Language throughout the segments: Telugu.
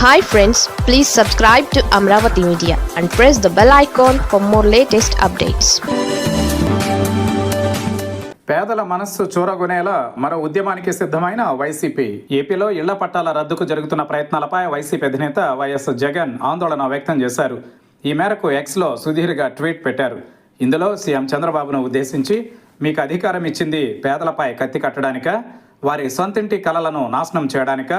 Hi friends please subscribe to Amaravati media and press the bell icon for more latest updates పేదల మనస్సు చూరగొనేలా మరో ఉద్యమానికి సిద్ధమైన వైసీపీ. ఏపీలో ఇళ్ళ పట్టాల రద్దుకు జరుగుతున్న ప్రయత్నాలపై వైసీపీ అధినేత వైఎస్ జగన్ ఆందోళన వ్యక్తం చేశారు. ఈ మేరకు ఎక్స్లో సుదీర్ఘ ట్వీట్ పెట్టారు. ఇందులో సీఎం చంద్రబాబును ఉద్దేశించి మీకు అధికారం ఇచ్చింది పేదలపై కత్తి కట్టడానిక వారి సొంతింటి కలలను నాశనం చేయడానిక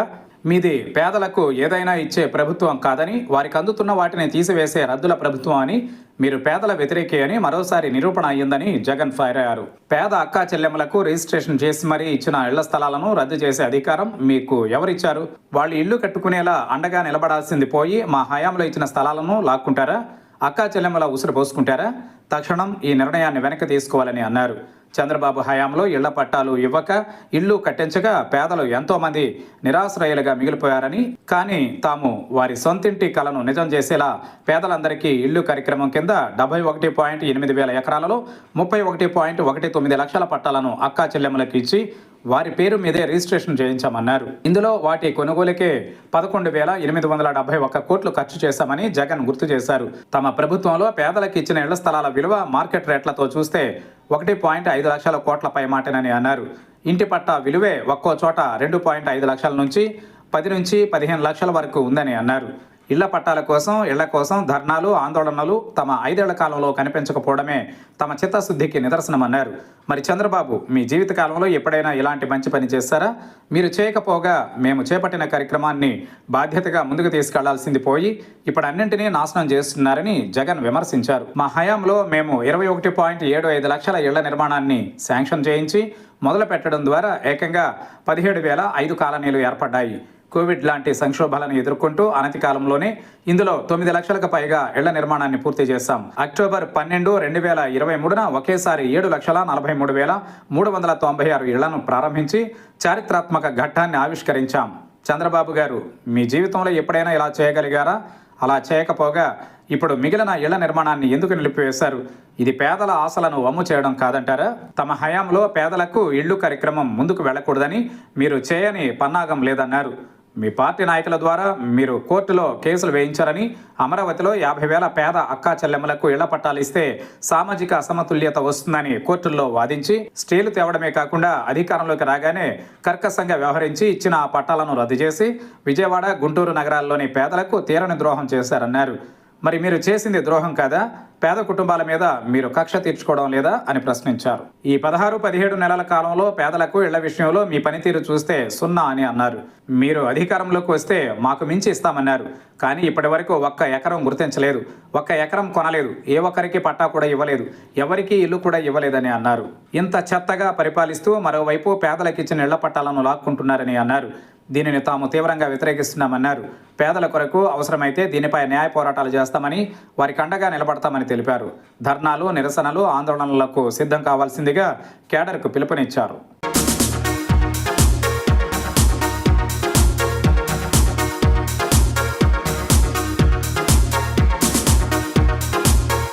మీది పేదలకు ఏదైనా ఇచ్చే ప్రభుత్వం కాదని వారికి అందుతున్న వాటిని తీసివేసే రద్దుల ప్రభుత్వం అని మీరు పేదల వ్యతిరేకి అని మరోసారి నిరూపణ అయ్యిందని జగన్ ఫైర్ అయ్యారు. పేద అక్కా చెల్లెమ్మలకు రిజిస్ట్రేషన్ చేసి మరీ ఇచ్చిన ఇళ్ళ స్థలాలను రద్దు చేసే అధికారం మీకు ఎవరిచ్చారు? వాళ్ళు ఇల్లు కట్టుకునేలా అండగా నిలబడాల్సింది పోయి మా హయాంలో ఇచ్చిన స్థలాలను లాక్కుంటారా? అక్కా చెల్లెమ్మల ఉసురు పోసుకుంటారా? తక్షణం ఈ నిర్ణయాన్ని వెనక్కి తీసుకోవాలని అన్నారు. చంద్రబాబు హయాంలో ఇళ్ళ పట్టాలు ఇవ్వక ఇళ్ళు కట్టించగా పేదలు ఎంతోమంది నిరాశ్రయులుగా మిగిలిపోయారని కానీ తాము వారి సొంతింటి కలను నిజం చేసేలా పేదలందరికీ ఇల్లు కార్యక్రమం కింద డెబ్బై ఒకటి పాయింట్ ఎనిమిది వేల ఎకరాలలో ముప్పై ఒకటి పాయింట్ ఒకటి తొమ్మిది లక్షల పట్టాలను అక్కా చెల్లెమ్మలకు ఇచ్చి వారి పేరు మీదే రిజిస్ట్రేషన్ చేయించామన్నారు. ఇందులో వాటి కొనుగోలుకే పదకొండు వేల ఎనిమిది వందల డెబ్బై ఒక్క కోట్లు ఖర్చు చేశామని జగన్ గుర్తు చేశారు. తమ ప్రభుత్వంలో పేదలకు ఇచ్చిన ఇళ్ళ స్థలాల విలువ మార్కెట్ రేట్లతో చూస్తే ఒకటి పాయింట్ ఐదు లక్షల కోట్ల పైమాటనని అన్నారు. ఇంటి పట్టా విలువే ఒక్కో చోట రెండు పాయింట్ ఐదు లక్షల నుంచి పది నుంచి పదిహేను లక్షల వరకు ఉందని అన్నారు. ఇళ్ళ పట్టాల కోసం ఇళ్ళ కోసం ధర్నాలు ఆందోళనలు తమ ఐదేళ్ళ కాలంలో కనిపించకపోవడమే తమ చిత్తశుద్ధికి నిదర్శనమన్నారు. మరి చంద్రబాబు మీ జీవిత కాలంలో ఎప్పుడైనా ఇలాంటి మంచి పని చేస్తారా? మీరు చేయకపోగా మేము చేపట్టిన కార్యక్రమాన్ని బాధ్యతగా ముందుకు తీసుకెళ్ళాల్సింది పోయి ఇప్పుడు అన్నింటినీ నాశనం చేస్తున్నారని జగన్ విమర్శించారు. మా హయాంలో మేము ఇరవై ఒకటి పాయింట్ ఏడు ఐదు లక్షల ఇళ్ళ నిర్మాణాన్ని శాంక్షన్ చేయించి మొదలు పెట్టడం ద్వారా ఏకంగా పదిహేడు వేల ఐదు కాలనీలు ఏర్పడ్డాయి. కోవిడ్ లాంటి సంక్షోభాలను ఎదుర్కొంటూ అనతి కాలంలోనే ఇందులో తొమ్మిది లక్షలకు పైగా ఇళ్ళ నిర్మాణాన్ని పూర్తి చేశాం. అక్టోబర్ పన్నెండు రెండు వేల ఇరవై మూడున ఒకేసారి ఏడు లక్షల నలభై మూడు వేల మూడు వందల తొంభై ఆరు ఇళ్ళను ప్రారంభించి చారిత్రాత్మక ఘట్టాన్ని ఆవిష్కరించాం. చంద్రబాబు గారు మీ జీవితంలో ఎప్పుడైనా ఇలా చేయగలిగారా? అలా చేయకపోగా ఇప్పుడు మిగిలిన ఇళ్ళ నిర్మాణాన్ని ఎందుకు నిలిపివేశారు? ఇది పేదల ఆశలను వమ్ము చేయడం కాదంటారా? తమ హయాంలో పేదలకు ఇళ్ళు కార్యక్రమం ముందుకు వెళ్ళకూడదని మీరు చేయని పన్నాగం లేదన్నారు. మీ పార్టీ నాయకుల ద్వారా మీరు కోర్టులో కేసులు వేయించారని అమరావతిలో యాభై వేల పేద అక్కా చెల్లెమ్మలకు ఇళ్ళ పట్టాలు ఇస్తే సామాజిక అసమతుల్యత వస్తుందని కోర్టుల్లో వాదించి స్టేలు తేవడమే కాకుండా అధికారంలోకి రాగానే కర్కశంగా వ్యవహరించి ఇచ్చిన ఆ పట్టాలను రద్దు చేసి విజయవాడ గుంటూరు నగరాల్లోని పేదలకు తీరని ద్రోహం చేశారన్నారు. మరి మీరు చేసింది ద్రోహం కాదా? పేద కుటుంబాల మీద మీరు కక్ష తీర్చుకోవడం లేదా అని ప్రశ్నించారు. ఈ పదహారు పదిహేడు నెలల కాలంలో పేదలకు ఇళ్ళ విషయంలో మీ పనితీరు చూస్తే సున్నా అని అన్నారు. మీరు అధికారంలోకి వస్తే మాకు మించి ఇస్తామన్నారు. కానీ ఇప్పటి వరకు ఒక్క ఎకరం గుర్తించలేదు. ఒక్క ఎకరం కొనలేదు. ఏ ఒక్కరికి పట్టా కూడా ఇవ్వలేదు. ఎవరికి ఇల్లు కూడా ఇవ్వలేదని అన్నారు. ఇంత చెత్తగా పరిపాలిస్తూ మరోవైపు పేదలకు ఇచ్చిన ఇళ్ళ పట్టాలను లాక్కుంటున్నారని అన్నారు. దీనిని తాము తీవ్రంగా వ్యతిరేకిస్తున్నామన్నారు. పేదల కొరకు అవసరమైతే దీనిపై న్యాయ పోరాటాలు చేస్తామని వారికి అండగా నిలబడతామని తెలిపారు. ధర్నాలు నిరసనలు ఆందోళనలకు సిద్ధం కావాల్సిందిగా కేడర్కు పిలుపునిచ్చారు.